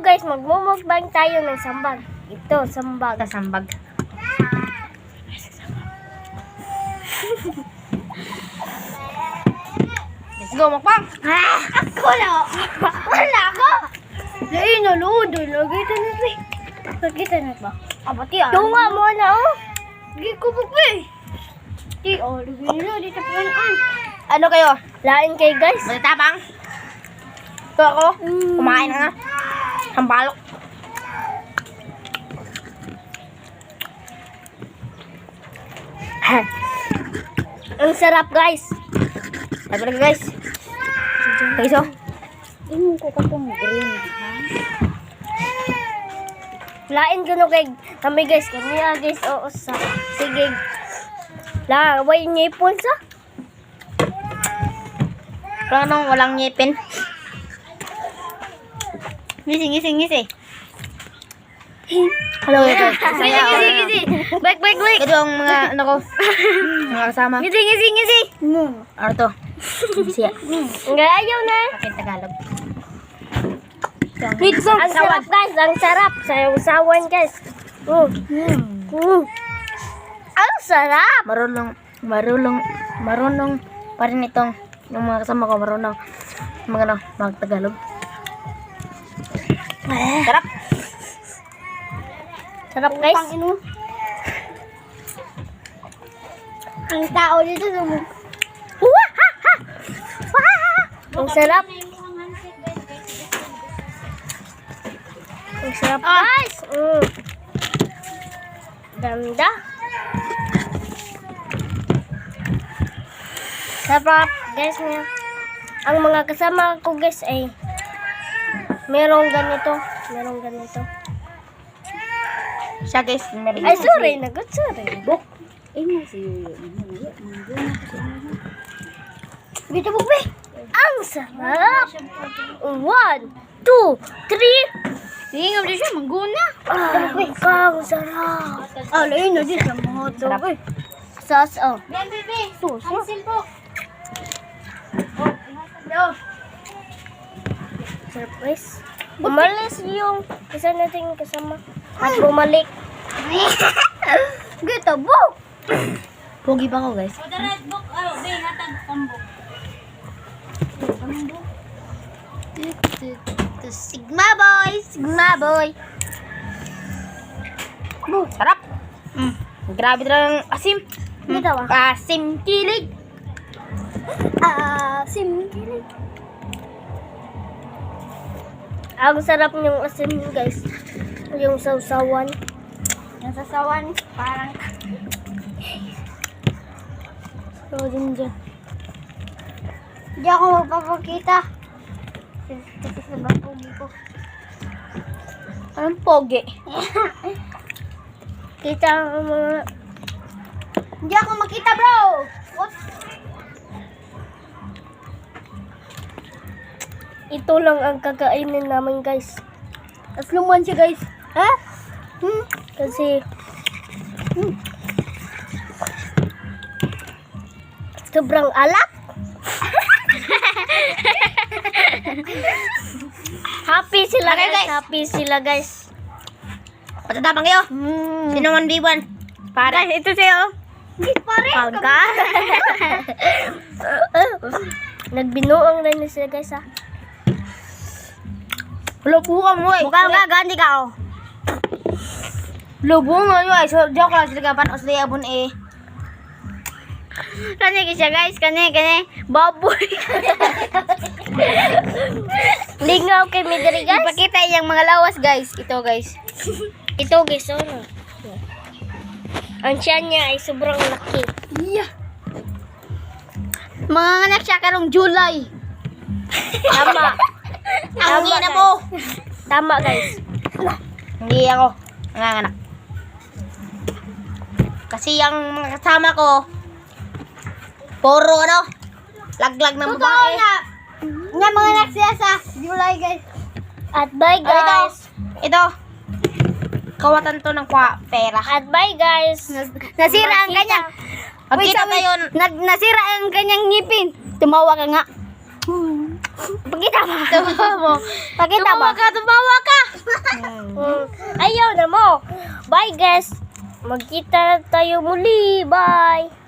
guys, magmumukbang tayo ng sambag. Ito, sambag. Kasambag. Let's go, mukbang! Ah! Ako na! Wala ako! Lagi na lodo. Lagi ito na ito. Nakita na ba? Abati ah. Tunga mo na oh. Lagi ko po ba eh. Di oh, nila. Dito pa yan. Ano kayo? Lain kay guys. Matatapang? Ito ako. Kumain na nga. Hambalok. Ang sarap guys. Ay, balik guys. Guys, oh. Imo ko ka pong green. Lain ko no kay kami guys. Kami ah guys. Oo sa. Sige. La, way ngipon sa. Anong walang ngipin. Ngisi, ngisi, ngisi. Hello, ito. Gisi, gisi, gisi. Baik, baik, baik. Ito ang mga, ano ko, mga kasama. Gisi, gisi, gisi. Ano to? Siya. Nga ayaw na. Akin Tagalog. Ang sarap guys, ang sarap. Sayaw-sawan guys. Mm. Mm. Ang sarap. Marunong, marunong, marunong pa rin itong, yung mga kasama ko, marunong, mga ano, mga Tagalog. Sarap. Sarap guys. Ang tao dito sumug. Ang sarap. Ang sarap guys. Mm. Ganda. Sarap guys. Ang mga kasama ko guys ay merong ganito. Merong ganito. Siya guys, meron. Ay, sorry. Nagot, sorry. Buk. Dito, Bukbe. Ang sarap. One, two, three. Tingnan mo siya, mangguna. Ah, ang sarap. Ah, lain na din sa mga Sarap. dog. Sauce, oh. Yan, baby. Sauce. Pencil po. Sarap, guys. Umalis yung isa nating kasama. At bumalik. Gito, Buk. Pogi pa ko guys. The red book, oh, be, hatag pambok. Sigma boy! Sigma boy! Sarap! Mm. Grabe talagang asim. Dito, ah. Asim kilig. Ang sarap yung asin, guys. Yung sausawan. Yung sasawan, parang... So, din dyan. Hindi ako magpapakita. Kasi sa bapugi ko. Anong pogi? Kita ang mga... Hindi ako makita bro! What? Ito lang ang kakainin namin, guys. Asluman siya, guys. Ha? Hmm? Kasi... Hmm. Sobrang alak. Happy sila, Okay, guys. guys. Happy sila, guys. Patatapang kayo. Mm. Sino man di one? Para. Guys, ito sa'yo. Pare. Pagka. Nagbinuang na sila, guys, ha? Lubukan mo eh. Mukha ka, ganti ka, oh. Lubong mo yun eh. So, joke lang sila kapan. Os abon eh. Kani ka siya, guys. Kani, kani. Baboy. Lingaw kay Midri, guys. Ipakita yung mga lawas guys. Ito guys. Ito, guys, oh. no. Ang tiyan niya ay sobrang laki. Mga anak siya karong July. Tama. Ang Tama, guys. mo. Tama, guys. Hindi ako. Nanganganak. Kasi yung mga kasama ko, puro ano, laglag ng babae. Nga mga nagsaya sa July, guys. At bye, Ano ito? guys. Ito, kawatan to ng kwa, pera. At bye, guys. Nasira ang kanyang, Pagkita tayo, nag, nasira ang kanyang ngipin. Tumawa ka nga. Pagkita ba? Tumawa mo. Pakita Tumawa ba? ka, tumawa ka. Hmm. Ayaw na mo. Bye guys. Magkita tayo muli. Bye.